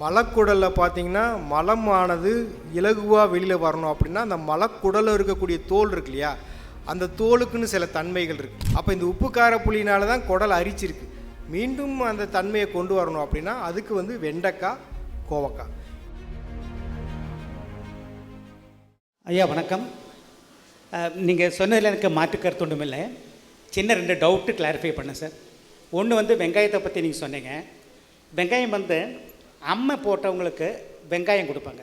மலக்குடலில் பார்த்தீங்கன்னா மலமானது இலகுவாக வெளியில் வரணும் அப்படின்னா அந்த மலக்குடலில் இருக்கக்கூடிய தோல் இருக்கு இல்லையா? அந்த தோலுக்குன்னு சில தன்மைகள் இருக்குது அப்போ இந்த உப்பு கார புளியினால தான் குடல் அரிச்சிருக்கு. மீண்டும் அந்த தன்மையை கொண்டு வரணும் அப்படின்னா அதுக்கு வந்து வெண்டைக்காய் கோவக்காய் ஐயா வணக்கம். நீங்கள் சொன்னதில் எனக்கு மாற்று கருத்து ஒன்றும் இல்லை. சின்ன ரெண்டு டவுட்டு கிளாரிஃபை பண்ணேன் சார் ஒன்று வந்து வெங்காயத்தை பற்றி நீங்கள் சொன்னீங்க. வெங்காயம் வந்து அம்மை போட்டவங்களுக்கு வெங்காயம் கொடுப்பாங்க.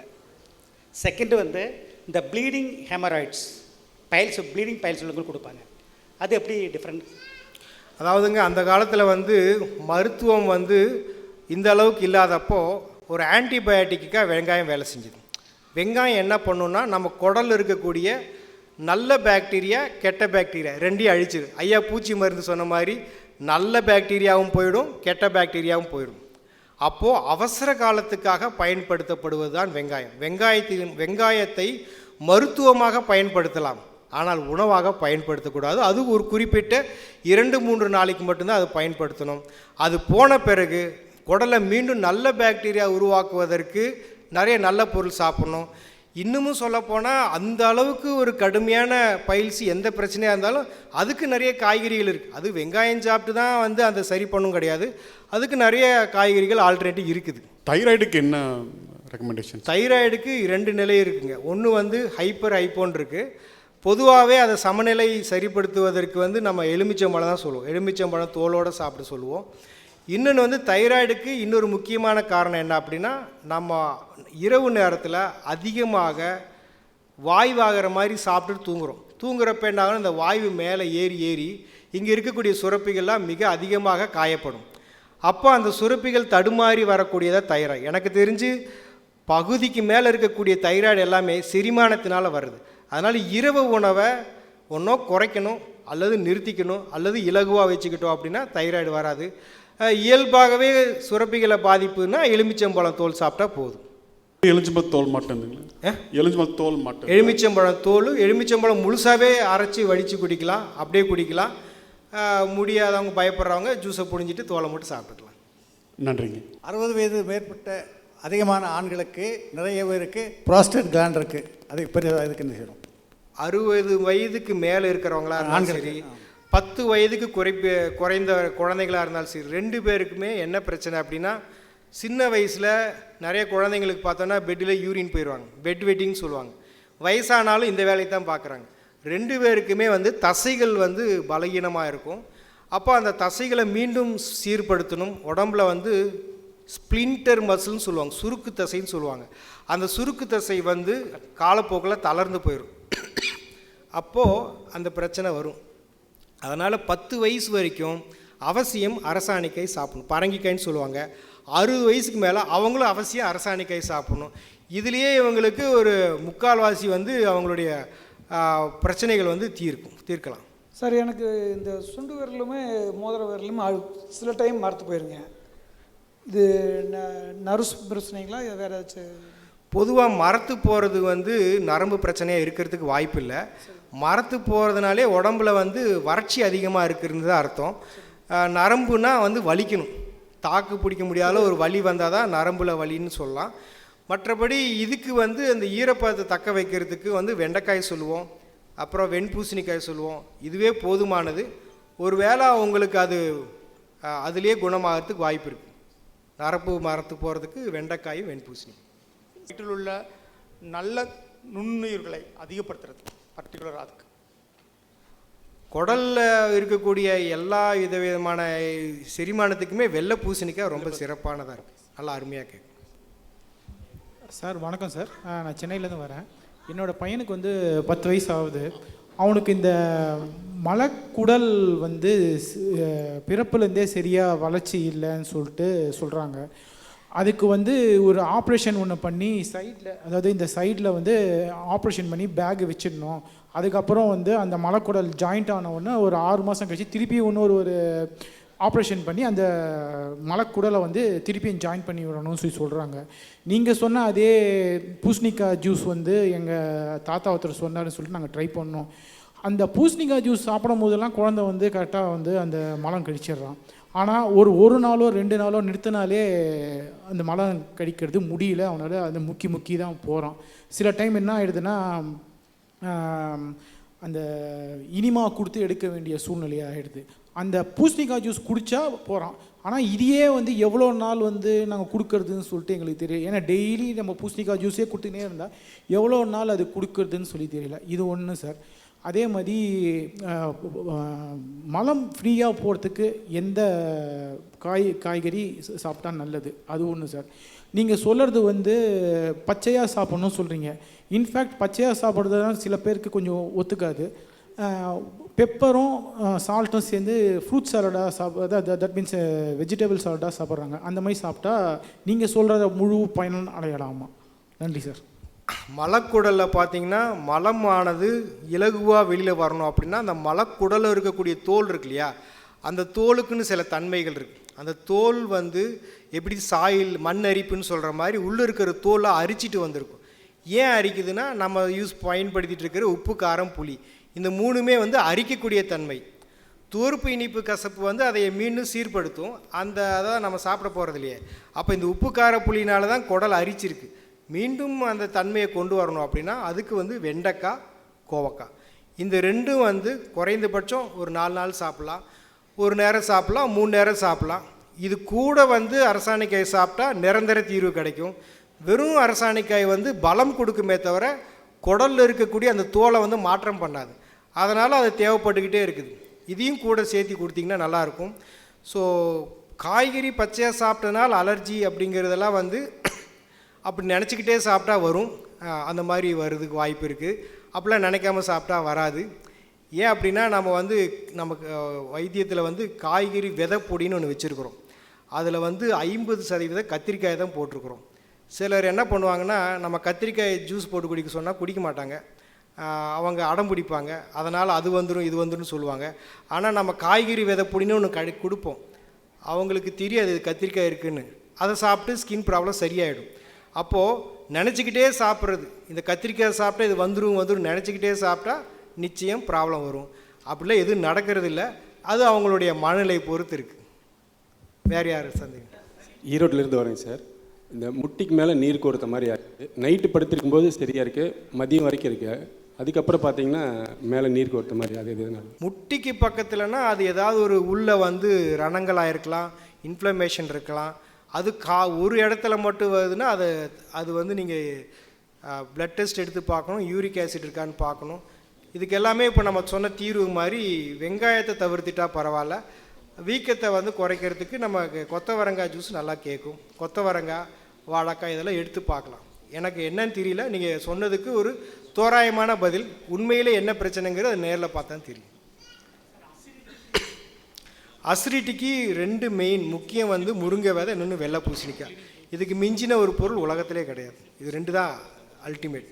செகண்டு வந்து இந்த bleeding haemorrhoids piles bleeding piles உள்ளவங்களுக்கு கொடுப்பாங்க. அது எப்படி டிஃப்ரெண்ட் அதாவதுங்க அந்த காலத்தில் வந்து மருத்துவம் வந்து இந்த அளவுக்கு இல்லாதப்போ ஒரு ஆன்டிபயோட்டிக்காக வெங்காயம் வேலை செஞ்சுது. வெங்காயம் என்ன பண்ணுன்னா நம்ம குடலில் இருக்கக்கூடிய நல்ல பாக்டீரியா கெட்ட பாக்டீரியா ரெண்டையும் அழிச்சிது ஐயா பூச்சி மருந்து சொன்ன மாதிரி நல்ல பாக்டீரியாவும் போயிடும் கெட்ட பாக்டீரியாவும் போயிடும். அப்போது அவசர காலத்துக்காக பயன்படுத்தப்படுவது தான் வெங்காயம். வெங்காயத்தின் வெங்காயத்தை மருத்துவமாக பயன்படுத்தலாம். ஆனால் உணவாக பயன்படுத்தக்கூடாது. அது ஒரு குறிப்பிட்ட இரண்டு மூன்று நாளைக்கு மட்டும்தான் அது பயன்படுத்தணும். அது போன பிறகு குடலை மீண்டும் நல்ல பாக்டீரியா உருவாக்குவதற்கு நிறைய நல்ல பொருள் சாப்பிடணும். இன்னமும் சொல்லப்போனால் அந்த அளவுக்கு ஒரு கடுமையான பயிற்சி எந்த பிரச்சனையாக இருந்தாலும் அதுக்கு நிறைய காய்கறிகள் இருக்குது அது வெங்காயம் சாப்பிட்டு தான் வந்து அந்த சரி பண்ணும் கிடையாது. அதுக்கு நிறைய காய்கறிகள் ஆல்டர்னேட்டிவ் இருக்குது. தைராய்டுக்கு என்ன ரெக்கமெண்டேஷன் தைராய்டுக்கு இரண்டு நிலை இருக்குங்க. ஒன்று வந்து ஹைப்பர் ஹைப்போன் இருக்குது பொதுவாகவே அதை சமநிலை சரிப்படுத்துவதற்கு வந்து நம்ம எலுமிச்சம்பழம் தான் சொல்லுவோம். எலுமிச்சம்பழம் தோலோடு சாப்பிட சொல்லுவோம். இன்னொன்று வந்து தைராய்டுக்கு இன்னொரு முக்கியமான காரணம் என்ன அப்படின்னா நம்ம இரவு நேரத்தில் அதிகமாக வாய்வாகிற மாதிரி சாப்பிட்டு தூங்குறோம். தூங்குறப்ப என்ன இந்த வாய்வு மேலே ஏறி ஏறி இங்கே இருக்கக்கூடிய சுரப்பிகள்லாம் மிக அதிகமாக காயப்படும். அப்போ அந்த சுரப்பிகள் தடுமாறி வரக்கூடியதாக தைராய்டு. எனக்கு தெரிஞ்சு பகுதிக்கு மேலே இருக்கக்கூடிய தைராய்டு எல்லாமே செரிமானத்தினால் வருது. அதனால் இரவு உணவை ஒன்றோ குறைக்கணும் அல்லது நிறுத்திக்கணும் அல்லது இலகுவாக வச்சுக்கிட்டோம் அப்படின்னா தைராய்டு வராது. இயல்பாகவே சுரப்பிகளை பாதிப்புன்னா எலுமிச்சம்பழம் தோல் சாப்பிட்டா போதும். எலுமிச்சம்பழம் தோல் மாட்டேங்குதுங்களா எலுமிச்சம்பழம் தோல் மாட்டேன் எலுமிச்சம்பழம் தோல் எலுமிச்சம்பழம் முழுசாகவே அரைச்சி வடித்து குடிக்கலாம் அப்படியே குடிக்கலாம். முடியாதவங்க பயப்படுறவங்க ஜூஸை புழிஞ்சிட்டு தோலை மட்டும் சாப்பிட்டுக்கலாம். நன்றிங்க. அறுபது வயது மேற்பட்ட அதிகமான ஆண்களுக்கு நிறைய பேருக்கு ப்ராஸ்டேட் கிளாண்ட் இருக்குது அது பெரிய இதுக்கு செய்யணும் அறுபது வயதுக்கு மேலே இருக்கிறவங்களா சரி பத்து வயதுக்கு குறைப்பு குறைந்த குழந்தைகளாக இருந்தாலும் சரி ரெண்டு பேருக்குமே என்ன பிரச்சனை அப்படின்னா சின்ன வயசில் நிறைய குழந்தைங்களுக்கு பார்த்தோன்னா பெட்டில் யூரின் போயிடுவாங்க. பெட் வெட்டிங் சொல்லுவாங்க. வயசானாலும் இந்த வேலையை தான் பார்க்குறாங்க. ரெண்டு பேருக்குமே வந்து தசைகள் வந்து பலகீனமாக இருக்கும். அப்போ அந்த தசைகளை மீண்டும் சீர்படுத்தணும். உடம்புல வந்து ஸ்ப்ளிண்டர் மசில்னு சொல்லுவாங்க. சுருக்கு தசைன்னு சொல்லுவாங்க. அந்த சுருக்கு தசை வந்து காலப்போக்கில் தளர்ந்து போயிடும் அப்போது அந்த பிரச்சனை வரும். அதனால் பத்து வயசு வரைக்கும் அவசியம் அரசாணிக்காய் சாப்பிடணும். பரங்கிக்காய்ன்னு சொல்லுவாங்க. அறுபது வயசுக்கு மேலே அவங்களும் அவசியம் அரசாணிக்காய் சாப்பிடணும். இதுலேயே இவங்களுக்கு ஒரு முக்கால்வாசி வந்து அவங்களுடைய பிரச்சனைகள் வந்து தீர்க்கும் தீர்க்கலாம். சார் எனக்கு இந்த சுண்டு விரலுமே மோதிர விரலுமே சில டைம் மறத்து போயிருங்க இது ந- நர்ஸ் பிரச்சனைங்களா? வேறு ஏதாச்சும்? பொதுவாக மரத்து போகிறது வந்து நரம்பு பிரச்சனையாக இருக்கிறதுக்கு வாய்ப்பு இல்லை மரத்து போகிறதுனாலே உடம்புல வந்து வறட்சி அதிகமாக இருக்கிறது தான் அர்த்தம் நரம்புனா வந்து வலிக்கணும். தாக்கு பிடிக்க முடியாத ஒரு வலி வந்தால் தான் நரம்பில் வலின்னு சொல்லலாம். மற்றபடி இதுக்கு வந்து அந்த ஈரப்பதத்தை தக்க வைக்கிறதுக்கு வந்து வெண்டைக்காய் சொல்லுவோம். அப்புறம் வெண்பூசணிக்காய் சொல்லுவோம். இதுவே போதுமானது. ஒருவேளை உங்களுக்கு அது அதுலேயே குணமாகிறதுக்கு வாய்ப்பு இருக்குது நரம்பு மரத்து போகிறதுக்கு வெண்டைக்காயும் வெண்பூசணி. வீட்டில் உள்ள நல்ல நுண்ணுயிர்களை அதிகப்படுத்துறது. பர்டிகுலர் அதுக்கு குடல்ல இருக்கக்கூடிய எல்லா வித விதமான செரிமானத்துக்குமே வெள்ளை பூசணிக்காய் ரொம்ப சிறப்பானதாக இருக்கும் நல்லா அருமையாக கேட்கும் சார் வணக்கம் சார். நான் சென்னையிலேருந்து வரேன். என்னோட பையனுக்கு வந்து பத்து வயசு ஆகுது. அவனுக்கு இந்த மலக்குடல் வந்து பிறப்புலேருந்தே சரியாக வளர்ச்சி இல்லைன்னு சொல்லிட்டு சொல்கிறாங்க அதுக்கு வந்து ஒரு ஆப்ரேஷன் ஒன்று பண்ணி சைடில் அதாவது இந்த சைடில் வந்து ஆப்ரேஷன் பண்ணி பேக் வச்சிடணும். அதுக்கப்புறம் வந்து அந்த மலக்குடல் ஜாயிண்ட் ஆன உடனே ஒரு ஆறு மாதம் கழிச்சு திருப்பி இன்னொரு ஒரு ஆப்ரேஷன் பண்ணி அந்த மலக்குடலை வந்து திருப்பியும் ஜாயின் பண்ணி விடணும்னு சொல்லி சொல்கிறாங்க நீங்கள் சொன்ன அதே பூஸ்ணிக்காய் ஜூஸ் வந்து எங்கள் தாத்தா ஒருத்தர் சொன்னாருன்னு சொல்லிட்டு நாங்கள் ட்ரை பண்ணோம். அந்த பூஸ்ணிக்காய் ஜூஸ் சாப்பிடும் போதெல்லாம் குழந்தை வந்து கரெக்டாக வந்து அந்த மலம் கழிச்சிடுறான் ஆனால் ஒரு ஒரு நாளோ ரெண்டு நாளோ நிறுத்தினாலே அந்த மலம் கடிக்கிறது முடியல. அவனால் அந்த முக்கி முக்கி தான் போகிறான் சில டைம் என்ன ஆயிடுதுன்னா அந்த இனிமா கொடுத்து எடுக்க வேண்டிய சூழ்நிலையாக ஆகிடுது அந்த பூசணிக்காய் ஜூஸ் குடித்தா போகிறான் ஆனால் இதையே வந்து எவ்வளோ நாள் வந்து நாங்கள் கொடுக்கறதுன்னு சொல்லிட்டு எங்களுக்கு தெரியும் ஏன்னா டெய்லி நம்ம பூசணிக்காய் ஜூஸே கொடுத்துனே இருந்தால் எவ்வளோ நாள் அது கொடுக்கறதுன்னு சொல்லி தெரியல. இது ஒன்று சார் அதே மாதிரி மலம் ஃப்ரீயாக போகிறதுக்கு எந்த காய் காய்கறி சாப்பிட்டா நல்லது? அது ஒன்று சார் நீங்கள் சொல்கிறது வந்து பச்சையாக சாப்பிட்ணும்னு சொல்கிறீங்க இன்ஃபேக்ட் பச்சையாக சாப்பிட்றது தான் சில பேருக்கு கொஞ்சம் ஒத்துக்காது. பெப்பரும் சால்ட்டும் சேர்ந்து ஃப்ரூட் சாலடாக சாப்பிட்றது தட் மீன்ஸ் வெஜிடபிள் சாலடாக சாப்பிட்றாங்க. அந்த மாதிரி சாப்பிட்டா நீங்கள் சொல்கிற முழு பயனும் அடையலாமா? நன்றி சார் மலக்குடலில் பார்த்தீங்கன்னா மலமானது இலகுவாக வெளியில் வரணும் அப்படின்னா அந்த மலக்குடலில் இருக்கக்கூடிய தோல் இருக்கு இல்லையா? அந்த தோலுக்குன்னு சில தன்மைகள் இருக்குது அந்த தோல் வந்து எப்படி சாயில் மண் அரிப்புன்னு சொல்கிற மாதிரி உள்ளே இருக்கிற தோலை அரிச்சிட்டு வந்திருக்கும். ஏன் அரிக்குதுன்னா நம்ம யூஸ் பயன்படுத்திகிட்டு இருக்கிற உப்பு காரம் புளி. இந்த மூணுமே வந்து அரிக்கக்கூடிய தன்மை. தூர்ப்பு இனிப்பு கசப்பு வந்து அதை மீண்டும் சீர்படுத்தும். அந்த அதான் நம்ம சாப்பிட போகிறது இல்லையே. அப்போ இந்த உப்பு கார புளினால தான் குடல் அரிச்சிருக்கு. மீண்டும் அந்த தன்மையை கொண்டு வரணும் அப்படின்னா அதுக்கு வந்து வெண்டைக்காய் கோவக்காய். இந்த ரெண்டும் வந்து குறைந்தபட்சம் ஒரு நாலு நாள் சாப்பிட்லாம். ஒரு நேரம் சாப்பிட்லாம் மூணு நேரம் சாப்பிட்லாம். இது கூட வந்து அரசாணிக்காய் சாப்பிட்டா நிரந்தர தீர்வு கிடைக்கும். வெறும் அரசாணிக்காய் வந்து பலம் கொடுக்குமே தவிர குடலில் இருக்கக்கூடிய அந்த தோலை வந்து மாற்றம் பண்ணாது. அதனால் அது தேவைப்பட்டுக்கிட்டே இருக்குது. இதையும் கூட சேர்த்து கொடுத்தீங்கன்னா நல்லாயிருக்கும் ஸோ காய்கறி பச்சையாக சாப்பிட்டனால அலர்ஜி அப்படிங்கிறதெல்லாம் வந்து அப்படி நினச்சிக்கிட்டே சாப்பிட்டா வரும். அந்த மாதிரி வர்றதுக்கு வாய்ப்பு இருக்குது அப்படிலாம் நினைக்காம சாப்பிட்டா வராது. ஏன் அப்படின்னா நம்ம வந்து நமக்கு வைத்தியத்தில் வந்து காய்கறி விதை பொடின்னு ஒன்று வச்சுருக்குறோம். அதில் வந்து ஐம்பது சதவீத கத்திரிக்காய் தான் போட்டிருக்கிறோம். சிலர் என்ன பண்ணுவாங்கன்னா நம்ம கத்திரிக்காய் ஜூஸ் போட்டு குடிக்க சொன்னால் குடிக்க மாட்டாங்க. அவங்க அடம் பிடிப்பாங்க. அதனால் அது வந்துடும் இது வந்துடும் சொல்லுவாங்க. ஆனால் நம்ம காய்கறி விதை பொடின்னு ஒன்று கடி கொடுப்போம். அவங்களுக்கு தெரியாது கத்திரிக்காய் இருக்குன்னு. அதை சாப்பிட்டு ஸ்கின் ப்ராப்ளம் சரியாயிடும். அப்போது நினச்சிக்கிட்டே சாப்பிட்றது. இந்த கத்திரிக்காய் சாப்பிட்டா இது வந்துடும் வந்துடும் நினச்சிக்கிட்டே சாப்பிட்டா நிச்சயம் ப்ராப்ளம் வரும். அப்படிலாம் எதுவும் நடக்கிறது இல்லை. அது அவங்களுடைய மனநிலை பொறுத்து இருக்குது வேறு யார் சந்தேகம்? ஈரோட்டிலேருந்து வரேங்க சார். இந்த முட்டிக்கு மேலே நீர் கோர்த்த மாதிரி ஆகுது நைட்டு படுத்திருக்கும் போது சரியாக இருக்குது மதியம் வரைக்கும் இருக்கு. அதுக்கப்புறம் பார்த்தீங்கன்னா மேலே நீர் கோர்த்த மாதிரி அது எதுனால முட்டிக்கு பக்கத்துலனா அது ஏதாவது ஒரு உள்ளே வந்து ரணங்களாக இருக்கலாம் இன்ஃப்ளமேஷன் இருக்கலாம். அது கா ஒரு இடத்துல மட்டும் வருதுன்னா அது அது வந்து நீங்கள் பிளட் டெஸ்ட் எடுத்து பார்க்கணும் யூரிக் ஆசிட் இருக்கான்னு பார்க்கணும். இதுக்கு எல்லாமே இப்போ நம்ம சொன்ன தீர்வு மாதிரி வெங்காயத்தை தவிர்த்துட்டா பரவாயில்ல. வீக்கத்தை வந்து குறைக்கிறதுக்கு நம்ம கொத்தவரங்காய் ஜூஸ் நல்லா கேட்கும். கொத்தவரங்காய் வாழைக்காய் இதெல்லாம் எடுத்து பார்க்கலாம். எனக்கு என்னன்னு தெரியல. நீங்கள் சொன்னதுக்கு ஒரு தோராயமான பதில். உண்மையிலே என்ன பிரச்சனைங்கிறது அது நேரில் பார்த்தா தெரியும். அசிடிட்டிக்கு ரெண்டு மெயின் முக்கியம் வந்து முருங்கை விதை இன்னொன்று வெள்ளை பூசணிக்காய் இதுக்கு மிஞ்சின ஒரு பொருள் உலகத்திலே கிடையாது. இது ரெண்டு தான் அல்டிமேட்